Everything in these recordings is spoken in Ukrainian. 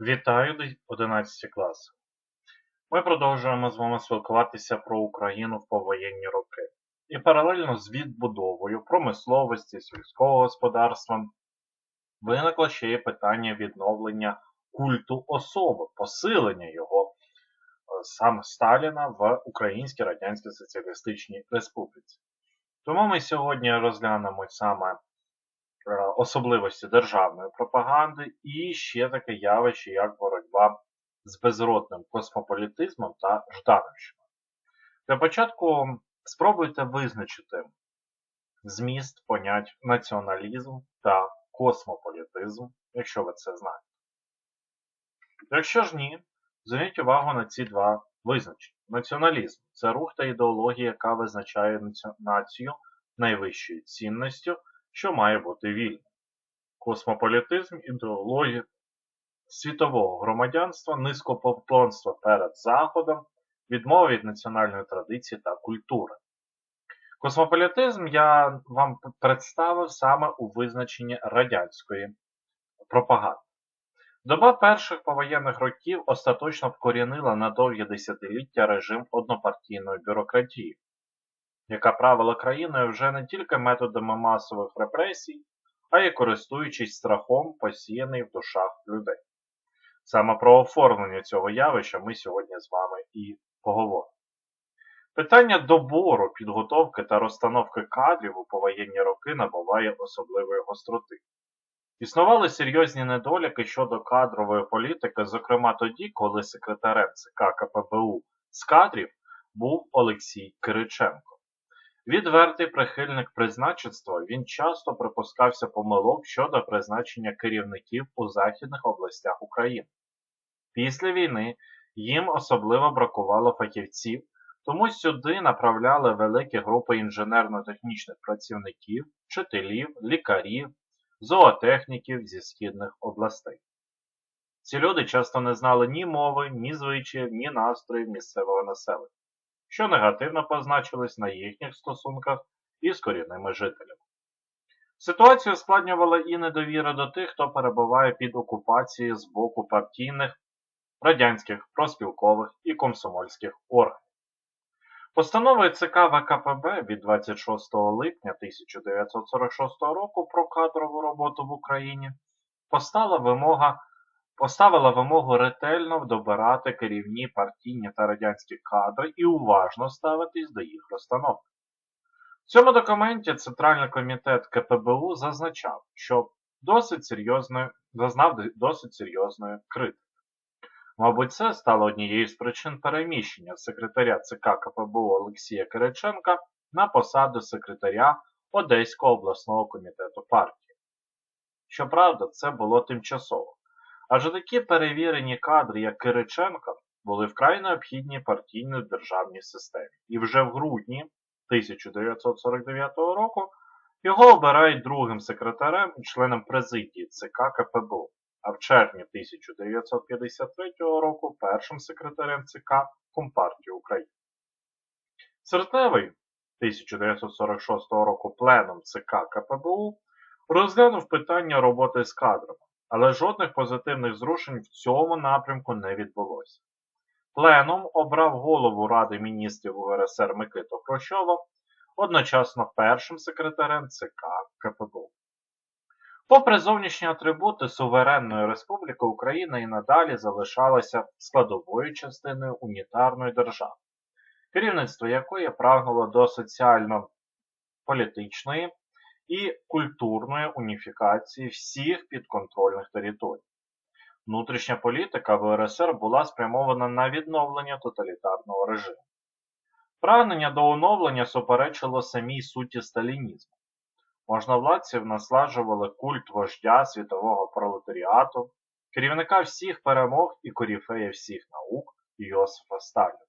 Вітаю 11 класи. Ми продовжуємо з вами спілкуватися про Україну в повоєнні роки. І паралельно з відбудовою промисловості, сільського господарства виникло ще й питання відновлення культу особи, посилення його е, саме Сталіна в Українській Радянській Соціалістичній Республіці. Тому ми сьогодні розглянемо саме особливості державної пропаганди і ще таке явище, як боротьба з безродним космополітизмом та Ждановщиною. Для початку спробуйте визначити зміст понять націоналізм та космополітизм, якщо ви це знаєте. Якщо ж ні, зверніть увагу на ці два визначення. Націоналізм це рух та ідеологія, яка визначає націю найвищою цінністю що має бути вільним. Космополітизм, ідеологія світового громадянства, низькопоклонство перед Заходом, відмова від національної традиції та культури. Космополітизм я вам представив саме у визначенні радянської пропаганди. Доба перших повоєнних років остаточно вкорінила на довгі десятиліття режим однопартійної бюрократії, яка правила країною вже не тільки методами масових репресій, а й користуючись страхом, посіяний в душах людей. Саме про оформлення цього явища ми сьогодні з вами і поговоримо. Питання добору, підготовки та розстановки кадрів у повоєнні роки набуває особливої гостроти. Існували серйозні недоліки щодо кадрової політики, зокрема тоді, коли секретарем ЦК КПБУ з кадрів був Олексій Кириченко. Відвертий прихильник призначенства, він часто припускався помилок щодо призначення керівників у західних областях України. Після війни їм особливо бракувало фахівців, тому сюди направляли великі групи інженерно-технічних працівників, вчителів, лікарів, зоотехніків зі східних областей. Ці люди часто не знали ні мови, ні звичаїв, ні настроїв місцевого населення що негативно позначились на їхніх стосунках із корінними жителями. Ситуацію ускладнювала і недовіра до тих, хто перебуває під окупацією з боку партійних, радянських, проспілкових і комсомольських органів. Постановою ЦК ВКПБ від 26 липня 1946 року про кадрову роботу в Україні постала вимога Поставила вимогу ретельно добирати керівні партійні та радянські кадри і уважно ставитись до їх розстановки. В цьому документі Центральний комітет КПБУ зазначав, що досить серйозної, зазнав досить серйозної критики. Мабуть, це стало однією з причин переміщення секретаря ЦК КПБУ Олексія Кириченка на посаду секретаря Одеського обласного комітету партії. Щоправда, це було тимчасово. Адже такі перевірені кадри, як Кириченко, були вкрай необхідні партійної державній системі. І вже в грудні 1949 року його обирають другим секретарем і членом президії ЦК КПБУ, а в червні 1953 року першим секретарем ЦК Компартії України. Серпневий 1946 року пленум ЦК КПБУ розглянув питання роботи з кадрами. Але жодних позитивних зрушень в цьому напрямку не відбулося. Пленум обрав голову Ради міністрів УРСР Микиту Хрущова одночасно першим секретарем ЦК КПБУ. Попри зовнішні атрибути Суверенної Республіки Україна і надалі залишалася складовою частиною унітарної держави, керівництво якої прагнуло до соціально-політичної і культурної уніфікації всіх підконтрольних територій. Внутрішня політика в РСР була спрямована на відновлення тоталітарного режиму. Прагнення до оновлення суперечило самій суті сталінізму. Можновладців насладжували культ вождя світового пролетаріату, керівника всіх перемог і коріфея всіх наук Йосифа Сталіна.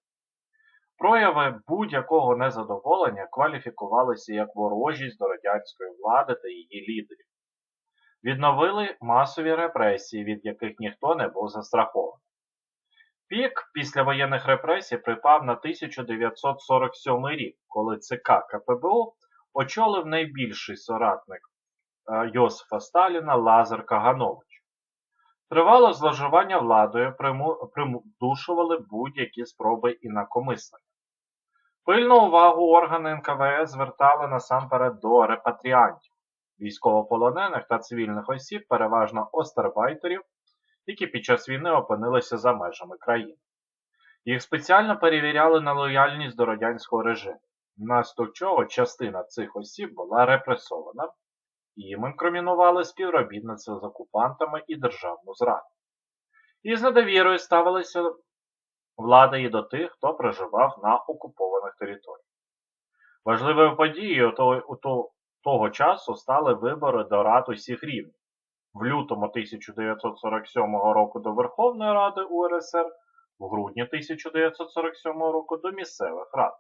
Прояви будь-якого незадоволення кваліфікувалися як ворожість до радянської влади та її лідерів. Відновили масові репресії, від яких ніхто не був застрахований. Пік післявоєнних репресій припав на 1947 рік, коли ЦК КПБУ очолив найбільший соратник е, Йосифа Сталіна Лазар Каганович. Тривало зловживання владою приму- примудушували будь-які спроби інакомислення. Пильну увагу органи НКВС звертали насамперед до репатріантів, військовополонених та цивільних осіб, переважно остербайтерів, які під час війни опинилися за межами країни. Їх спеціально перевіряли на лояльність до радянського режиму, внаслідок чого частина цих осіб була репресована, і їм інкримінували співробітництво з окупантами і державну зраду. І з недовірою ставилися влада і до тих, хто проживав на окупованих територіях. Важливою подією того, часу стали вибори до рад усіх рівнів. В лютому 1947 року до Верховної Ради УРСР, в грудні 1947 року до місцевих рад.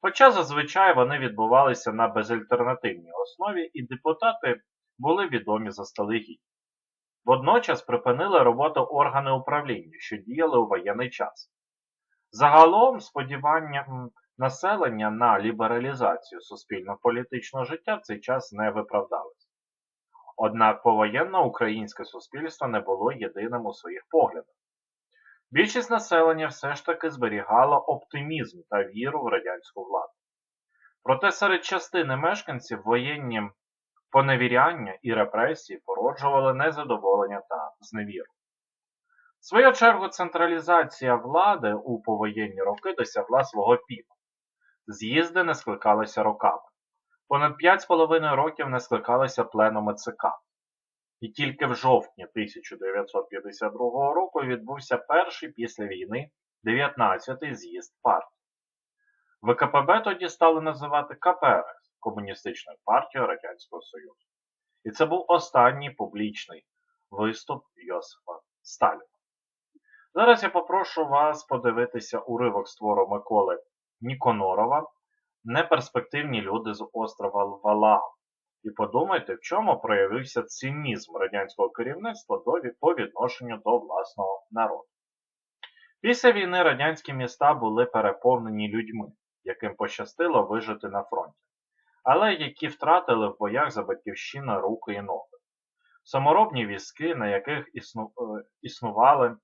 Хоча зазвичай вони відбувалися на безальтернативній основі і депутати були відомі заздалегідь. Водночас припинили роботу органи управління, що діяли у воєнний час. Загалом сподівання населення на лібералізацію суспільно-політичного життя в цей час не виправдалися. Однак повоєнне українське суспільство не було єдиним у своїх поглядах. Більшість населення все ж таки зберігала оптимізм та віру в радянську владу. Проте серед частини мешканців воєнні поневіряння і репресії породжували незадоволення та зневіру. В свою чергу централізація влади у повоєнні роки досягла свого піку. З'їзди не скликалися роками. Понад 5,5 років не скликалися пленуми ЦК. І тільки в жовтні 1952 року відбувся перший після війни 19-й з'їзд партії. ВКПБ тоді стали називати КПРС Комуністичною партією Радянського Союзу. І це був останній публічний виступ Йосифа Сталіна. Зараз я попрошу вас подивитися уривок з твору Миколи Ніконорова Неперспективні люди з острова Валаам. І подумайте, в чому проявився цинізм радянського керівництва по відношенню до власного народу. Після війни радянські міста були переповнені людьми, яким пощастило вижити на фронті, але які втратили в боях за батьківщину руки і ноги. Саморобні візки, на яких існу, е, існували,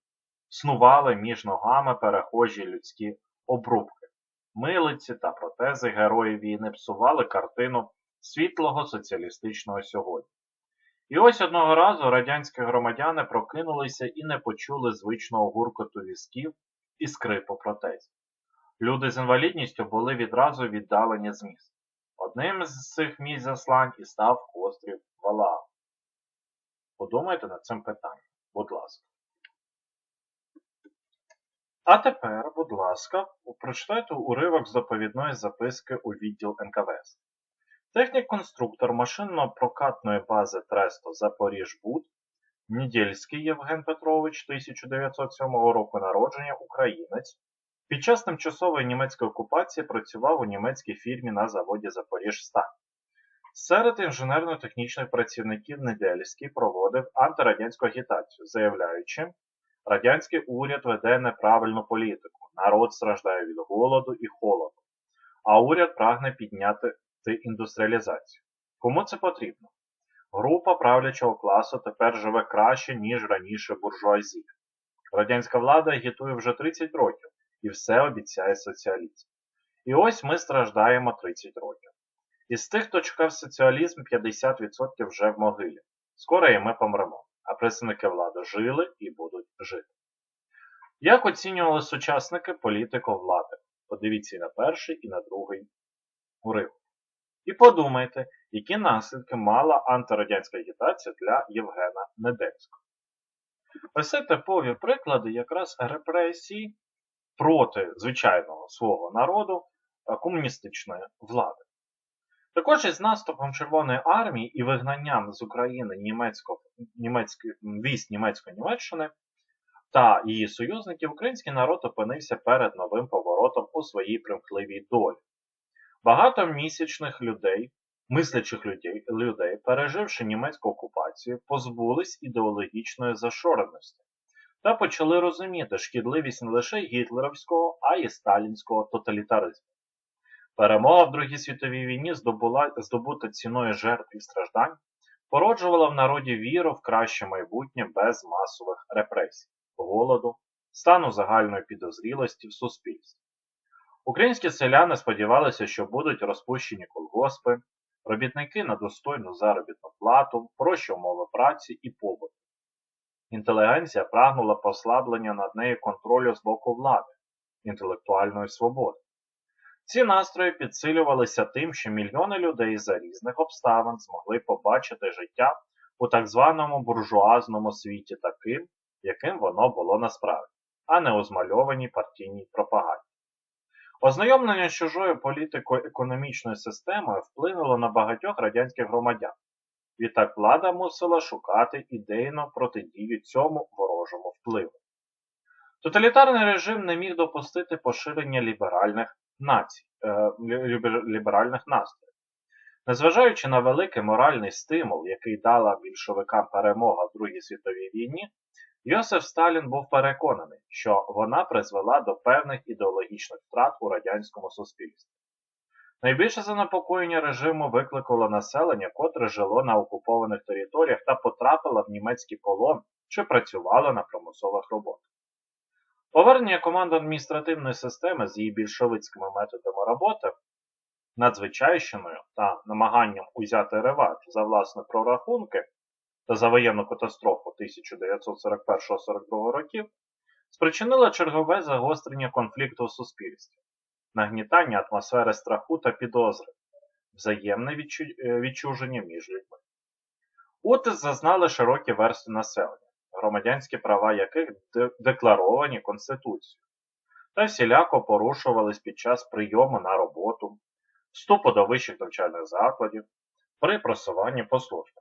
снували між ногами перехожі людські обрубки. Милиці та протези героїв війни псували картину світлого соціалістичного сьогодні. І ось одного разу радянські громадяни прокинулися і не почули звичного гуркоту візків і скрипу протезів. Люди з інвалідністю були відразу віддалені з міст. Одним з цих місць заслань і став острів Валаам. Подумайте над цим питанням, будь ласка. А тепер, будь ласка, прочитайте уривок з доповідної записки у відділ НКВС. Технік-конструктор машинно-прокатної бази Тресто Запоріжбуд Нідєльський Євген Петрович 1907 року народження, українець. Під час тимчасової німецької окупації працював у німецькій фірмі на заводі Запоріжсталь. Серед інженерно-технічних працівників Недельський проводив антирадянську агітацію, заявляючи, радянський уряд веде неправильну політику, народ страждає від голоду і холоду, а уряд прагне підняти індустріалізацію. Кому це потрібно? Група правлячого класу тепер живе краще, ніж раніше буржуазія. Радянська влада агітує вже 30 років і все обіцяє соціалізм. І ось ми страждаємо 30 років. Із тих, хто чекав соціалізм, 50% вже в могилі. Скоро і ми помремо, а представники влади жили і будуть жити. Як оцінювали сучасники політику влади? Подивіться і на перший, і на другий уривок. І подумайте, які наслідки мала антирадянська агітація для Євгена Недельського. Ось це типові приклади якраз репресій проти звичайного свого народу е, комуністичної влади. Також із наступом Червоної армії і вигнанням з України німецько, німецької, військ німецької Німеччини та її союзників український народ опинився перед новим поворотом у своїй примхливій долі. Багато місячних людей, мислячих людей, людей, переживши німецьку окупацію, позбулись ідеологічної зашореності та почали розуміти шкідливість не лише гітлерівського, а й сталінського тоталітаризму. Перемога в Другій світовій війні здобула, здобута ціною жертв і страждань, породжувала в народі віру в краще майбутнє без масових репресій, голоду, стану загальної підозрілості в суспільстві. Українські селяни сподівалися, що будуть розпущені колгоспи, робітники на достойну заробітну плату, прощі умови праці і побуту. Інтелігенція прагнула послаблення над нею контролю з боку влади, інтелектуальної свободи. Ці настрої підсилювалися тим, що мільйони людей за різних обставин змогли побачити життя у так званому буржуазному світі таким, яким воно було насправді, а не у змальованій партійній пропаганді. Ознайомлення з чужою політикою економічною системою вплинуло на багатьох радянських громадян. Відтак влада мусила шукати ідейну протидію цьому ворожому впливу. Тоталітарний режим не міг допустити поширення ліберальних націй, е, ліберальних настроїв. Незважаючи на великий моральний стимул, який дала більшовикам перемога в Другій світовій війні, Йосиф Сталін був переконаний, що вона призвела до певних ідеологічних втрат у радянському суспільстві. Найбільше занепокоєння режиму викликало населення, котре жило на окупованих територіях та потрапило в німецький полон чи працювало на промислових роботах. Повернення команд адміністративної системи з її більшовицькими методами роботи, надзвичайщиною та намаганням узяти реванш за власне прорахунки та за воєнну катастрофу 1941-42 років спричинило чергове загострення конфлікту в суспільстві, нагнітання атмосфери страху та підозри, взаємне відчуження між людьми. УТИС зазнали широкі верстви населення громадянські права яких декларовані Конституцією, та всіляко порушувались під час прийому на роботу, вступу до вищих навчальних закладів, при просуванні по службі.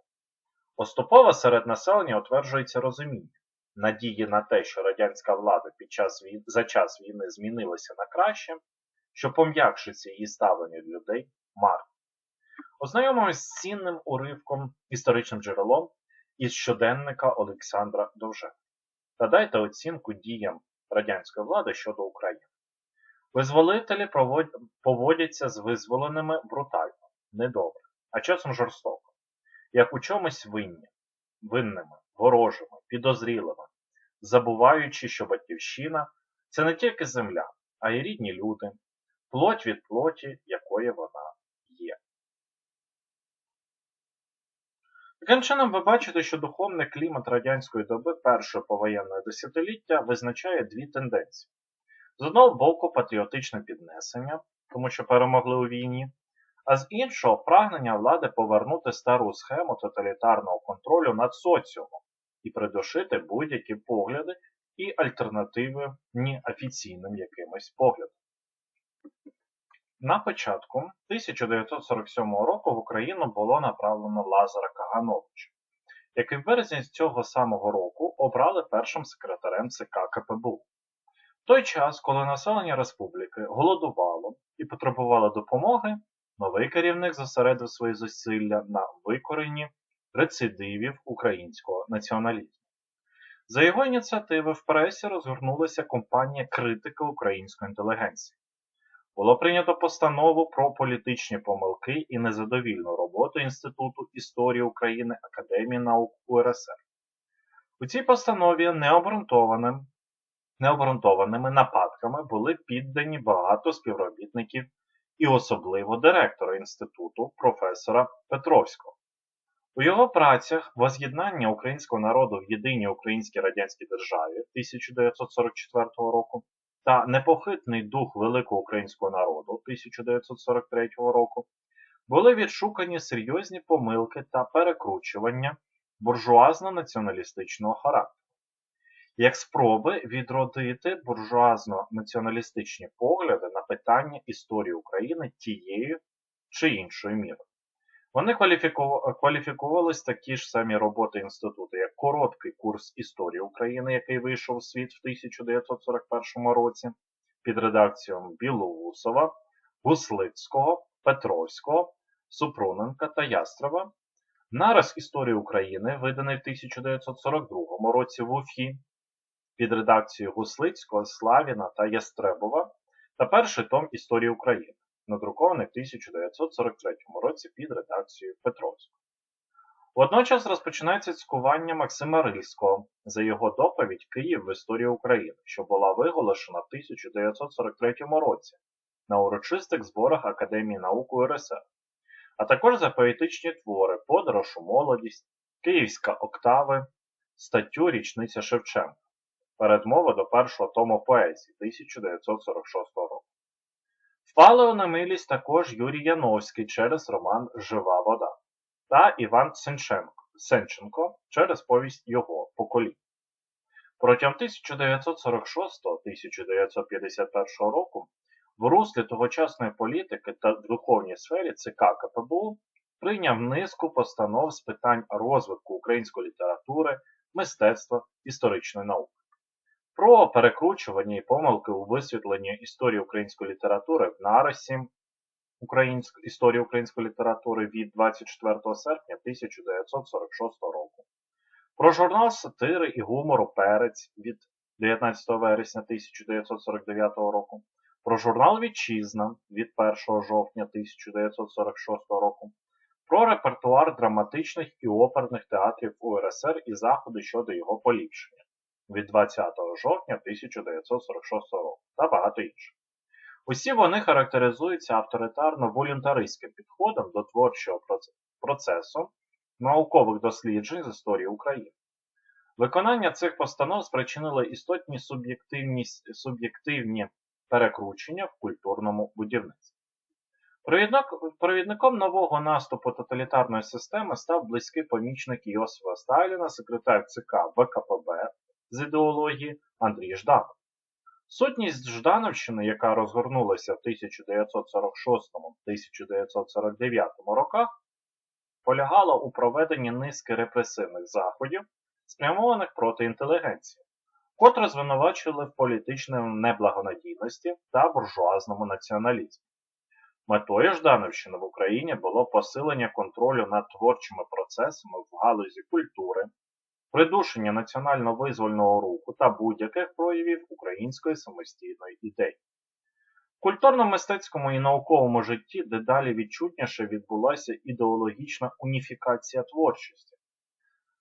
Поступово серед населення утверджується розуміння, надії на те, що радянська влада під час війни, за час війни змінилася на краще, що пом'якшиться її ставлення до людей марно. Ознайомимось з цінним уривком історичним джерелом із щоденника Олександра Довженка та дайте оцінку діям радянської влади щодо України. Визволителі поводяться з визволеними брутально, недобре, а часом жорстоко, як у чомусь винні, винними, ворожими, підозрілими, забуваючи, що батьківщина це не тільки земля, а й рідні люди, плоть від плоті, якої вона є. Таким чином, ви бачите, що духовний клімат радянської доби першого повоєнного десятиліття визначає дві тенденції. З одного боку, патріотичне піднесення, тому що перемогли у війні, а з іншого прагнення влади повернути стару схему тоталітарного контролю над соціумом і придушити будь-які погляди і альтернативи ні офіційним якимось поглядам. На початку 1947 року в Україну було направлено Лазара Кагановича, який в березні цього самого року обрали першим секретарем ЦК КПБУ. В той час, коли населення республіки голодувало і потребувало допомоги, новий керівник зосередив свої зусилля на викоренні рецидивів українського націоналізму. За його ініціативи в пресі розгорнулася кампанія критики української інтелігенції. Було прийнято постанову про політичні помилки і незадовільну роботу Інституту історії України Академії наук УРСР. У цій постанові необґрунтованим, необґрунтованими нападками були піддані багато співробітників і особливо директора інституту професора Петровського. У його працях воз'єднання українського народу в єдиній Українській Радянській Державі 1944 року та непохитний дух великого українського народу 1943 року були відшукані серйозні помилки та перекручування буржуазно-націоналістичного характеру, як спроби відродити буржуазно-націоналістичні погляди на питання історії України тією чи іншою мірою. Вони кваліфікувались такі ж самі роботи інституту, як короткий курс історії України, який вийшов у світ в 1941 році, під редакцією Білоусова, Гуслицького, Петровського, Супруненка та Ястрева, нараз історії України, виданий в 1942 році в Уфі, під редакцією Гуслицького, Славіна та Ястребова та перший том історії України надрукований в 1943 році під редакцією Петровського. Водночас розпочинається цькування Максима Рильського за його доповідь Київ в історії України, що була виголошена в 1943 році на урочистих зборах Академії наук УРСР, а також за поетичні твори Подорож у молодість, Київська октави, статтю Річниця Шевченка, передмова до першого тому поезії 1946 року. Впали у немилість також Юрій Яновський через роман Жива вода та Іван Сенченко через повість його поколінь. Протягом 1946-1951 року в руслі тогочасної політики та духовній сфері ЦК КПБУ прийняв низку постанов з питань розвитку української літератури, мистецтва, історичної науки. Про перекручування і помилки у висвітленні історії української літератури в нарисі Українськ... історії української літератури від 24 серпня 1946 року. Про журнал сатири і гумору Перець від 19 вересня 1949 року. Про журнал Вітчизна від 1 жовтня 1946 року. Про репертуар драматичних і оперних театрів УРСР і заходи щодо його поліпшення від 20 жовтня 1946 року та багато інших. Усі вони характеризуються авторитарно-волюнтаристським підходом до творчого процесу наукових досліджень з історії України. Виконання цих постанов спричинило істотні суб'єктивні перекручення в культурному будівництві. Провідником нового наступу тоталітарної системи став близький помічник Йосифа Сталіна, секретар ЦК ВКПБ з ідеології Андрій Жданов. Сутність Ждановщини, яка розгорнулася в 1946-1949 роках, полягала у проведенні низки репресивних заходів, спрямованих проти інтелігенції, котре звинувачували в політичній неблагонадійності та буржуазному націоналізмі. Метою Ждановщини в Україні було посилення контролю над творчими процесами в галузі культури, придушення національно-визвольного руху та будь-яких проявів української самостійної ідеї. В культурно-мистецькому і науковому житті дедалі відчутніше відбулася ідеологічна уніфікація творчості.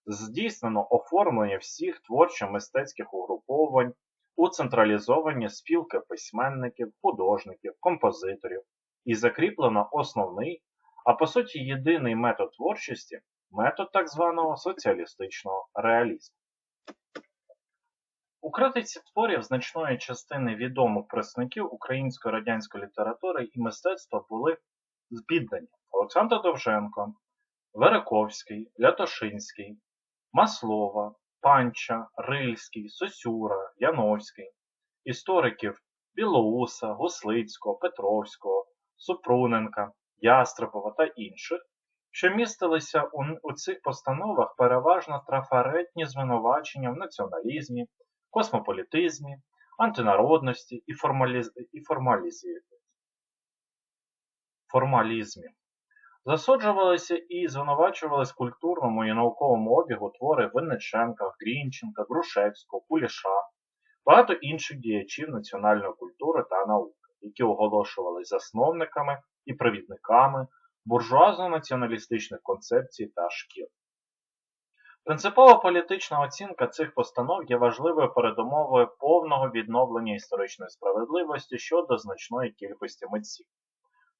Здійснено оформлення всіх творчо-мистецьких угруповань у централізовані спілки письменників, художників, композиторів і закріплено основний, а по суті єдиний метод творчості метод так званого соціалістичного реалізму. У критиці творів значної частини відомих представників української радянської літератури і мистецтва були збіддані Олександр Довженко, Вериковський, Лятошинський, Маслова, Панча, Рильський, Сосюра, Яновський, істориків Білоуса, Гуслицького, Петровського, Супруненка, Ястребова та інших, що містилися у, у цих постановах переважно трафаретні звинувачення в націоналізмі, космополітизмі, антинародності і, формаліз... і формалізі... формалізмі. Засуджувалися і звинувачувалися в культурному і науковому обігу твори Винниченка, Грінченка, Грушевського, Куліша, багато інших діячів національної культури та науки, які оголошувалися засновниками і провідниками буржуазно-націоналістичних концепцій та шкіл. Принципова політична оцінка цих постанов є важливою передумовою повного відновлення історичної справедливості щодо значної кількості митців.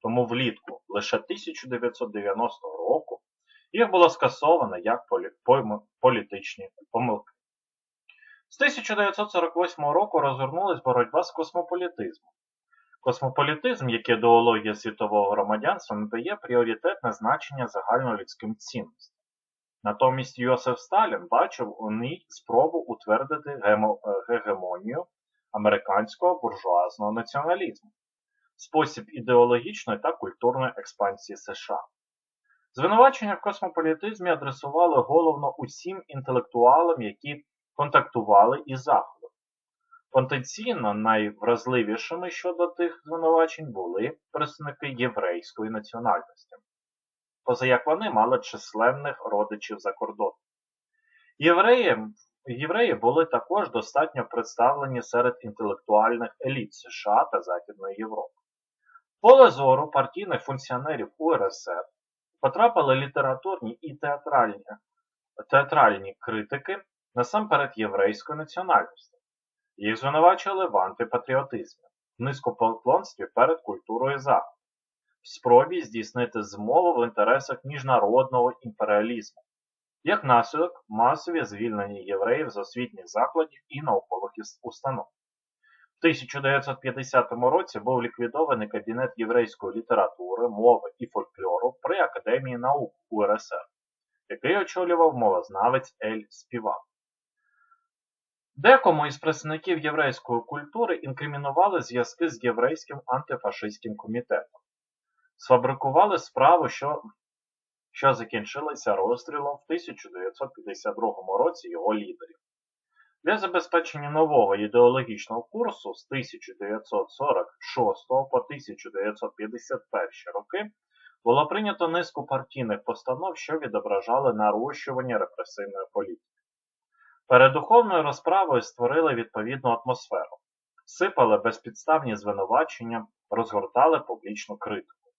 Тому влітку лише 1990 року їх було скасовано як політичні помилки. З 1948 року розгорнулась боротьба з космополітизмом. Космополітизм, як ідеологія світового громадянства, надає пріоритетне значення загальнолюдським цінностям. Натомість Йосиф Сталін бачив у ній спробу утвердити гегемонію американського буржуазного націоналізму, спосіб ідеологічної та культурної експансії США. Звинувачення в космополітизмі адресували головно усім інтелектуалам, які контактували із Заходом. Потенційно найвразливішими щодо тих звинувачень були представники єврейської національності, поза як вони мали численних родичів за кордоном. Євреї, євреї були також достатньо представлені серед інтелектуальних еліт США та Західної Європи. Поле зору партійних функціонерів УРСР потрапили літературні і театральні, театральні критики насамперед єврейської національності. Їх звинувачували в антипатріотизмі, низькопоклонстві перед культурою Заходу, в спробі здійснити змову в інтересах міжнародного імперіалізму, як наслідок масові звільнення євреїв з освітніх закладів і наукових установ. В 1950 році був ліквідований Кабінет єврейської літератури, мови і фольклору при Академії наук УРСР, який очолював мовознавець Ель Співак. Декому із представників єврейської культури інкримінували зв'язки з єврейським антифашистським комітетом, сфабрикували справу, що що закінчилася розстрілом в 1952 році його лідерів. Для забезпечення нового ідеологічного курсу з 1946 по 1951 роки було прийнято низку партійних постанов, що відображали нарощування репресивної політики. Перед духовною розправою створили відповідну атмосферу, сипали безпідставні звинувачення, розгортали публічну критику.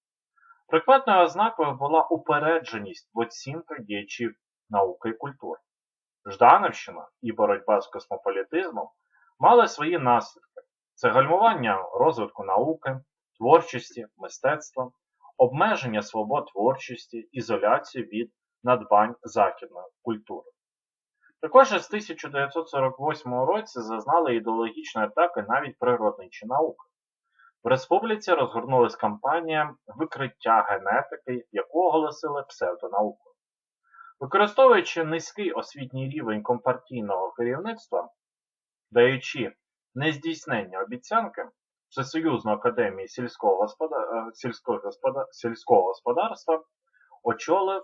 Прикметною ознакою була упередженість в оцінках діячів науки і культури. Жданівщина і боротьба з космополітизмом мали свої наслідки: це гальмування розвитку науки, творчості, мистецтва, обмеження свобод творчості, ізоляцію від надбань західної культури. Також з 1948 році зазнали ідеологічної атаки навіть природничі науки. В республіці розгорнулась кампанія викриття генетики, яку оголосили псевдонаукою. Використовуючи низький освітній рівень компартійного керівництва, даючи нездійснення обіцянки Всесоюзної академії сільського, господар... сільського, господар... сільського господарства очолив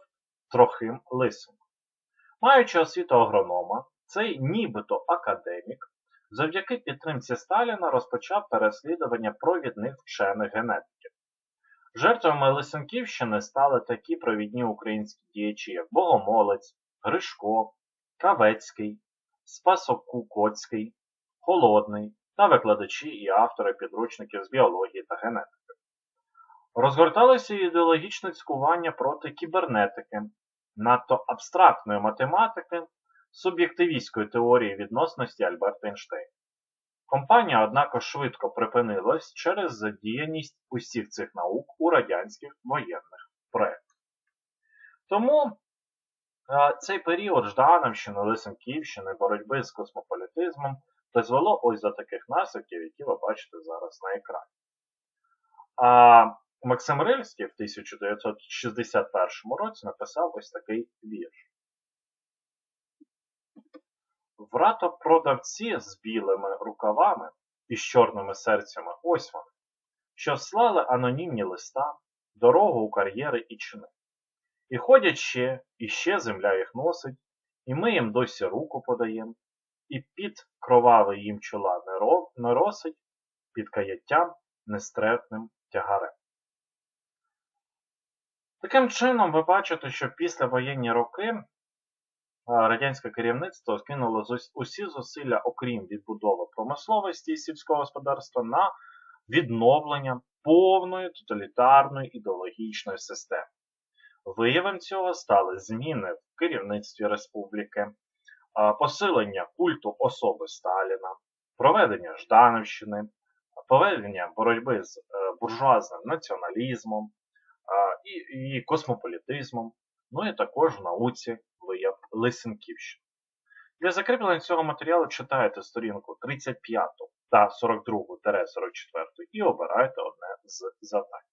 Трохим Лисенко. Маючи освіту агронома, цей нібито академік завдяки підтримці Сталіна розпочав переслідування провідних вчених генетиків. Жертвами Лисенківщини стали такі провідні українські діячі, як Богомолець, Гришко, Кавецький, Спасокукоцький, Холодний та викладачі і автори підручників з біології та генетики. Розгорталося ідеологічне цькування проти кібернетики, надто абстрактної математики, суб'єктивістської теорії відносності Альберта Ейнштейна. Компанія, однак, швидко припинилась через задіяність усіх цих наук у радянських воєнних проєктах. Тому цей період Ждановщини, Лисенківщини, боротьби з космополітизмом призвело ось до таких наслідків, які ви бачите зараз на екрані. А Максим Рильський в 1961 році написав ось такий вірш. Врато продавці з білими рукавами і з чорними серцями ось вони, що слали анонімні листа, дорогу у кар'єри і чини. І ходять ще, і ще земля їх носить, і ми їм досі руку подаєм, і під кровавий їм чола не росить, під каяттям нестретним тягарем. Таким чином, ви бачите, що після воєнні роки радянське керівництво скинуло усі зусилля, окрім відбудови промисловості і сільського господарства, на відновлення повної тоталітарної ідеологічної системи. Виявом цього стали зміни в керівництві республіки, посилення культу особи Сталіна, проведення Ждановщини, проведення боротьби з е, буржуазним націоналізмом і, і космополітизмом, ну і також в науці вияв Лисенківщини. Для закріплення цього матеріалу читайте сторінку 35 та 42-44 і обирайте одне з завдань.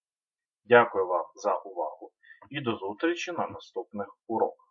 Дякую вам за увагу і до зустрічі на наступних уроках.